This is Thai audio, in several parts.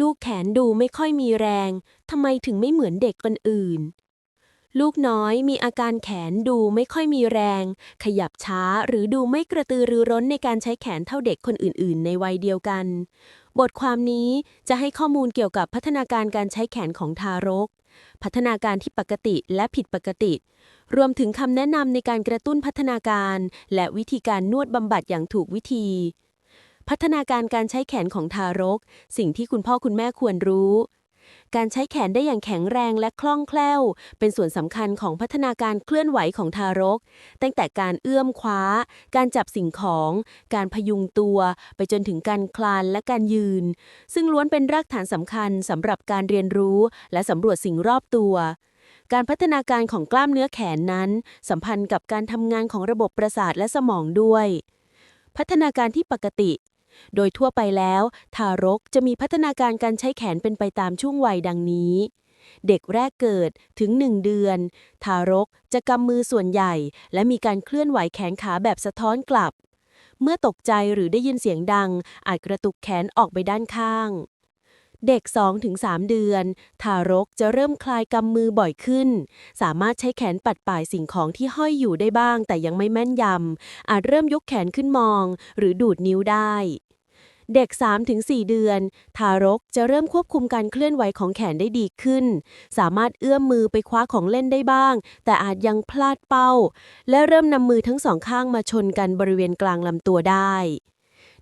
ลูกแขนดูไม่ค่อยมีแรง ทำไมถึงไม่เหมือนเด็กคนอื่น ลูกน้อยมีอาการแขนดูไม่ค่อยมีแรง ขยับช้าหรือดูไม่กระตือรือร้นในการใช้แขนเท่าเด็กคนอื่น ๆ ในวัยเดียวกัน บทความนี้จะให้ข้อมูลเกี่ยวกับพัฒนาการการใช้แขนของทารก พัฒนาการที่ปกติและผิดปกติ รวมถึงคำแนะนำในการกระตุ้นพัฒนาการ และวิธีการนวดบำบัดอย่างถูกวิธี พัฒนาการการใช้แขนของทารก สิ่งที่คุณพ่อคุณแม่ควรรู้ การใช้แขนได้อย่างแข็งแรงและคล่องแคล่ว เป็นส่วนสำคัญของพัฒนาการเคลื่อนไหวของทารก ตั้งแต่การเอื้อมคว้า การจับสิ่งของ การพยุงตัว ไปจนถึงการคลานและการยืน ซึ่งล้วนเป็นรากฐานสำคัญสำหรับการเรียนรู้ และสำรวจสิ่งรอบตัวการพัฒนาการของกล้ามเนื้อแขนนั้น สัมพันธ์กับการทำงานของระบบประสาทและสมองด้วย พัฒนาการที่ปกติ โดยทั่วไปแล้ว ทารกจะมีพัฒนาการการใช้แขนเป็นไปตามช่วงวัยดังนี้ เด็กแรกเกิดถึง 1 เดือน ทารกจะกำมือส่วนใหญ่ และมีการเคลื่อนไหวแขนขาแบบสะท้อนกลับ เมื่อตกใจหรือได้ยินเสียงดัง อาจกระตุกแขนออกไปด้านข้างเด็ก 2-3 เดือน ทารกจะเริ่มคลายกำมือบ่อยขึ้น สามารถใช้แขนปัดป่ายสิ่งของที่ห้อยอยู่ได้บ้าง แต่ยังไม่แม่นยำ อาจเริ่มยกแขนขึ้นมอง หรือดูดนิ้วได้ เด็ก 3-4 เดือน ทารกจะเริ่มควบคุมการเคลื่อนไหวของแขนได้ดีขึ้น สามารถเอื้อมมือไปคว้าของเล่นได้บ้าง แต่อาจยังพลาดเป้า และเริ่มนำมือทั้งสองข้างมาชนกันบริเวณกลางลำตัวได้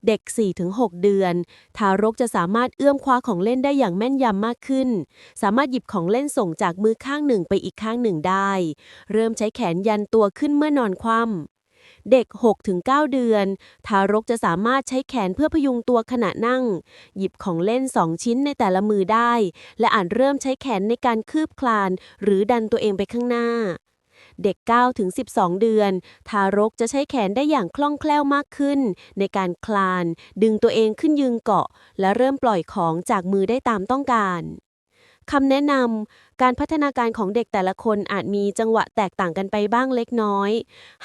เด็ก 4-6 เดือน ทารกจะสามารถเอื้อมคว้าของเล่นได้อย่างแม่นยำมากขึ้น สามารถหยิบของเล่นส่งจากมือข้างหนึ่งไปอีกข้างหนึ่งได้ เริ่มใช้แขนยันตัวขึ้นเมื่อนอนคว่ำ เด็ก 6-9 เดือน ทารกจะสามารถใช้แขนเพื่อพยุงตัวขณะนั่ง หยิบของเล่น 2 ชิ้นในแต่ละมือได้ และอาจเริ่มใช้แขนในการคืบคลาน หรือดันตัวเองไปข้างหน้าเด็ก9-12 เดือน ทารกจะใช้แขนได้อย่างคล่องแคล่วมากขึ้น ในการคลาน ดึงตัวเองขึ้นยืนเกาะ และเริ่มปล่อยของจากมือได้ตามต้องการ คำแนะนำการพัฒนาการของเด็กแต่ละคนอาจมีจังหวะแตกต่างกันไปบ้างเล็กน้อย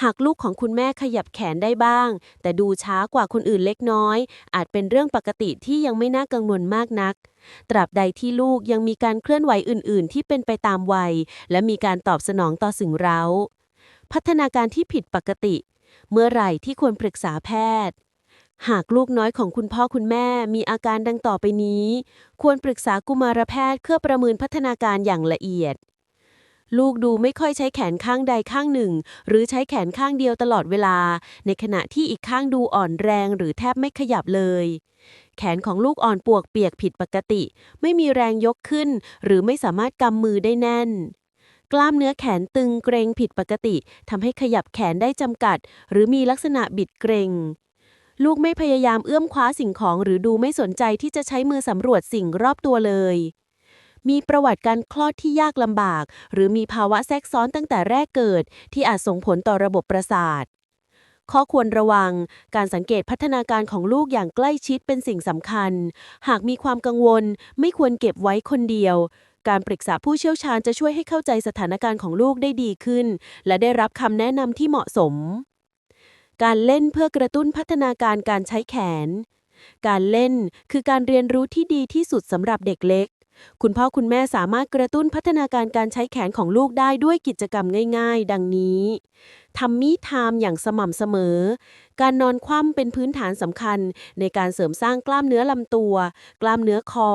หากลูกของคุณแม่ขยับแขนได้บ้าง แต่ดูช้ากว่าคนอื่นเล็กน้อย อาจเป็นเรื่องปกติที่ยังไม่น่ากังวลมากนัก ตราบใดที่ลูกยังมีการเคลื่อนไหวอื่น ๆ ที่เป็นไปตามวัย และมีการตอบสนองต่อสิ่งเร้า พัฒนาการที่ผิดปกติ เมื่อไหร่ที่ควรปรึกษาแพทย์ หากลูกน้อยของคุณพ่อคุณแม่มีอาการดังต่อไปนี้ ควรปรึกษากุมารแพทย์เพื่อประเมินพัฒนาการอย่างละเอียด ลูกดูไม่ค่อยใช้แขนข้างใดข้างหนึ่ง หรือใช้แขนข้างเดียวตลอดเวลา ในขณะที่อีกข้างดูอ่อนแรงหรือแทบไม่ขยับเลย แขนของลูกอ่อนปวกเปียกผิดปกติ ไม่มีแรงยกขึ้น หรือไม่สามารถกำมือได้แน่นกล้ามเนื้อแขนตึงเกร็งผิดปกติทำให้ขยับแขนได้จำกัด หรือมีลักษณะบิดเกร็ง ลูกไม่พยายามเอื้อมคว้าสิ่งของหรือดูไม่สนใจที่จะใช้มือสำรวจสิ่งรอบตัวเลย มีประวัติการคลอดที่ยากลำบาก หรือมีภาวะแทรกซ้อนตั้งแต่แรกเกิด ที่อาจส่งผลต่อระบบประสาท ข้อควรระวัง การสังเกตพัฒนาการของลูกอย่างใกล้ชิดเป็นสิ่งสำคัญ หากมีความกังวล ไม่ควรเก็บไว้คนเดียวการปรึกษาผู้เชี่ยวชาญจะช่วยให้เข้าใจสถานการณ์ของลูกได้ดีขึ้น และได้รับคำแนะนำที่เหมาะสม การเล่นเพื่อกระตุ้นพัฒนาการการใช้แขน การเล่นคือการเรียนรู้ที่ดีที่สุดสำหรับเด็กเล็ก คุณพ่อคุณแม่สามารถกระตุ้นพัฒนาการการใช้แขนของลูกได้ด้วยกิจกรรมง่าย ๆ ดังนี้ทำมีไทม์อย่างสม่ำเสมอ การนอนคว่ำเป็นพื้นฐานสำคัญ ในการเสริมสร้างกล้ามเนื้อลำตัว กล้ามเนื้อคอ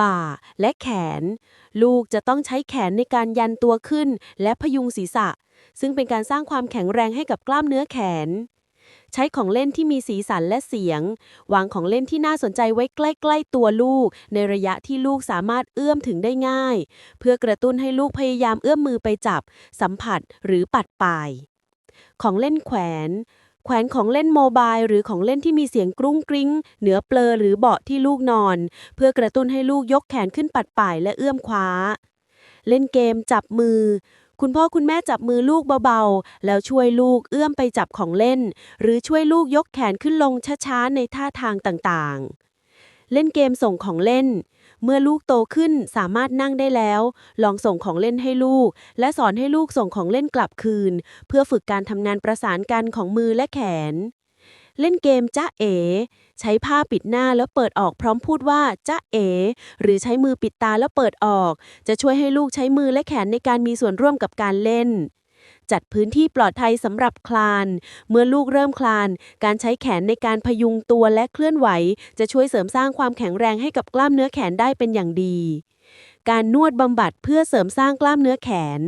บ่า และแขน ลูกจะต้องใช้แขนในการยันตัวขึ้น และพยุงศีรษะ ซึ่งเป็นการสร้างความแข็งแรงให้กับกล้ามเนื้อแขน ใช้ของเล่นที่มีสีสันและเสียง วางของเล่นที่น่าสนใจไว้ใกล้ๆตัวลูก ในระยะที่ลูกสามารถเอื้อมถึงได้ง่าย เพื่อกระตุ้นให้ลูกพยายามเอื้อมมือไปจับ สัมผัสหรือปัดป่าย ของเล่นแขวนแขวนของเล่นโมบายหรือของเล่นที่มีเสียงกรุ้งกริ้ง เหนือเปลอหรือเบาะที่ลูกนอน เพื่อกระตุ้นให้ลูกยกแขนขึ้นปัดป่ายและเอื้อมคว้า เล่นเกมจับมือ คุณพ่อคุณแม่จับมือลูกเบาๆ แล้วช่วยลูกเอื้อมไปจับของเล่น หรือช่วยลูกยกแขนขึ้นลงช้าๆ ในท่าทางต่างๆ เล่นเกมส่งของเล่น เมื่อลูกโตขึ้นสามารถนั่งได้แล้ว ลองส่งของเล่นให้ลูก และสอนให้ลูกส่งของเล่นกลับคืน เพื่อฝึกการทำงานประสานกันของมือและแขน เล่นเกมจ้าเอ๋ ใช้ผ้าปิดหน้าแล้วเปิดออกพร้อมพูดว่าจ้าเอ๋ หรือใช้มือปิดตาแล้วเปิดออก จะช่วยให้ลูกใช้มือและแขนในการมีส่วนร่วมกับการเล่นจัดพื้นที่ปลอดภัยสำหรับคลาน เมื่อลูกเริ่มคลาน การใช้แขนในการพยุงตัวและเคลื่อนไหว จะช่วยเสริมสร้างความแข็งแรงให้กับกล้ามเนื้อแขนได้เป็นอย่างดี การนวดบำบัดเพื่อเสริมสร้างกล้ามเนื้อแขน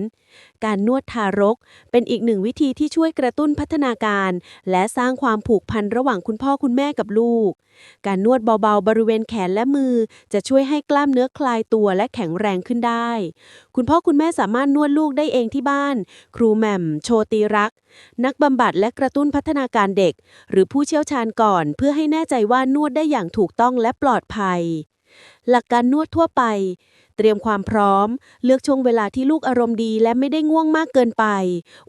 การนวดทารก เป็นอีกหนึ่งวิธีที่ช่วยกระตุ้นพัฒนาการ และสร้างความผูกพันระหว่างคุณพ่อคุณแม่กับลูก การนวดเบาๆ บริเวณแขนและมือ จะช่วยให้กล้ามเนื้อคลายตัวและแข็งแรงขึ้นได้ คุณพ่อคุณแม่สามารถนวดลูกได้เองที่บ้าน ครูแหม่ม โชติรัก นักบำบัดและกระตุ้นพัฒนาการเด็ก หรือผู้เชี่ยวชาญก่อน เพื่อให้แน่ใจว่านวดได้อย่างถูกต้องและปลอดภัยหลักการนวดทั่วไป เตรียมความพร้อม เลือกช่วงเวลาที่ลูกอารมณ์ดีและไม่ได้ง่วงมากเกินไป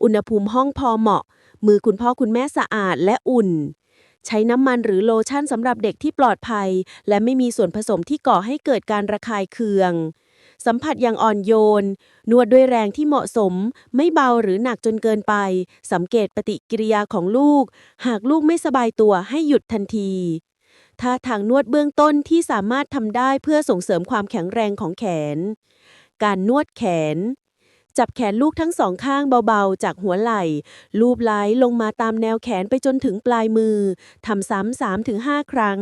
อุณหภูมิห้องพอเหมาะ มือคุณพ่อคุณแม่สะอาดและอุ่น ใช้น้ำมันหรือโลชั่นสำหรับเด็กที่ปลอดภัย และไม่มีส่วนผสมที่ก่อให้เกิดการระคายเคือง สัมผัสอย่างอ่อนโยน นวดด้วยแรงที่เหมาะสม ไม่เบาหรือหนักจนเกินไป สังเกตปฏิกิริยาของลูก หากลูกไม่สบายตัวให้หยุดทันที ท่าทางนวดเบื้องต้นที่สามารถทำได้เพื่อส่งเสริมความแข็งแรงของแขน การนวดแขน จับแขนลูกทั้งสองข้างเบาๆ จากหัวไหล่ ลูบไล้ลงมาตามแนวแขนไปจนถึงปลายมือทำซ้ำสามถึงห้าครั้ง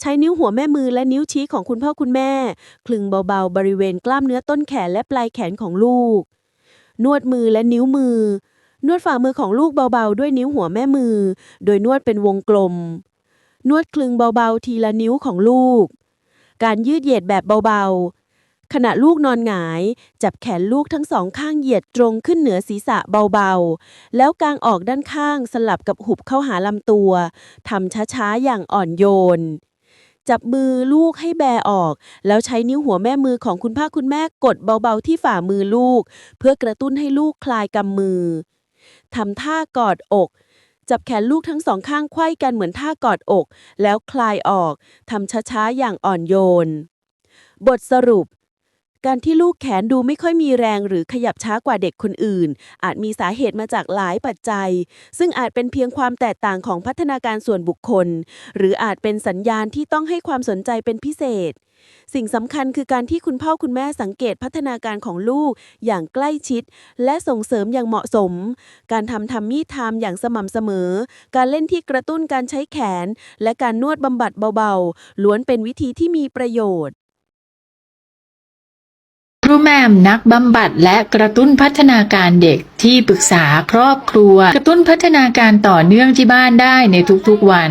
ใช้นิ้วหัวแม่มือและนิ้วชี้ของคุณพ่อคุณแม่ คลึงเบาๆ บริเวณกล้ามเนื้อต้นแขนและปลายแขนของลูก นวดมือและนิ้วมือ นวดฝ่ามือของลูกเบาๆ ด้วยนิ้วหัวแม่มือ โดยนวดเป็นวงกลม นวดคลึงเบาๆ ทีละนิ้วของลูก การยืดเหยียดแบบเบาๆ ขณะลูกนอนหงาย จับแขนลูกทั้งสองข้างเหยียดตรงขึ้นเหนือศีรษะเบาๆ แล้วกางออกด้านข้างสลับกับหุบเข้าหาลำตัวทำช้าๆ อย่างอ่อนโยน จับมือลูกให้แบออก แล้วใช้นิ้วหัวแม่มือของคุณพ่อคุณแม่กดเบาๆ ที่ฝ่ามือลูก เพื่อกระตุ้นให้ลูกคลายกำมือทำท่ากอดอก จับแขนลูกทั้งสองข้างไขว้กันเหมือนท่ากอดอก แล้วคลายออกทำช้าๆ อย่างอ่อนโยน บทสรุป การที่ลูกแขนดูไม่ค่อยมีแรงหรือขยับช้ากว่าเด็กคนอื่น อาจมีสาเหตุมาจากหลายปัจจัย ซึ่งอาจเป็นเพียงความแตกต่างของพัฒนาการส่วนบุคคล หรืออาจเป็นสัญญาณที่ต้องให้ความสนใจเป็นพิเศษ สิ่งสำคัญคือการที่คุณพ่อคุณแม่สังเกตพัฒนาการของลูกอย่างใกล้ชิด และส่งเสริมอย่างเหมาะสม การทำทัมมี่ไทม์อย่างสม่ำเสมอ การเล่นที่กระตุ้นการใช้แขน และการนวดบำบัดเบาๆ ล้วนเป็นวิธีที่มีประโยชน์ครูแมมนักบำบัดและกระตุ้นพัฒนาการเด็กที่ปรึกษาครอบครัว กระตุ้นพัฒนาการต่อเนื่องที่บ้านได้ในทุกๆวัน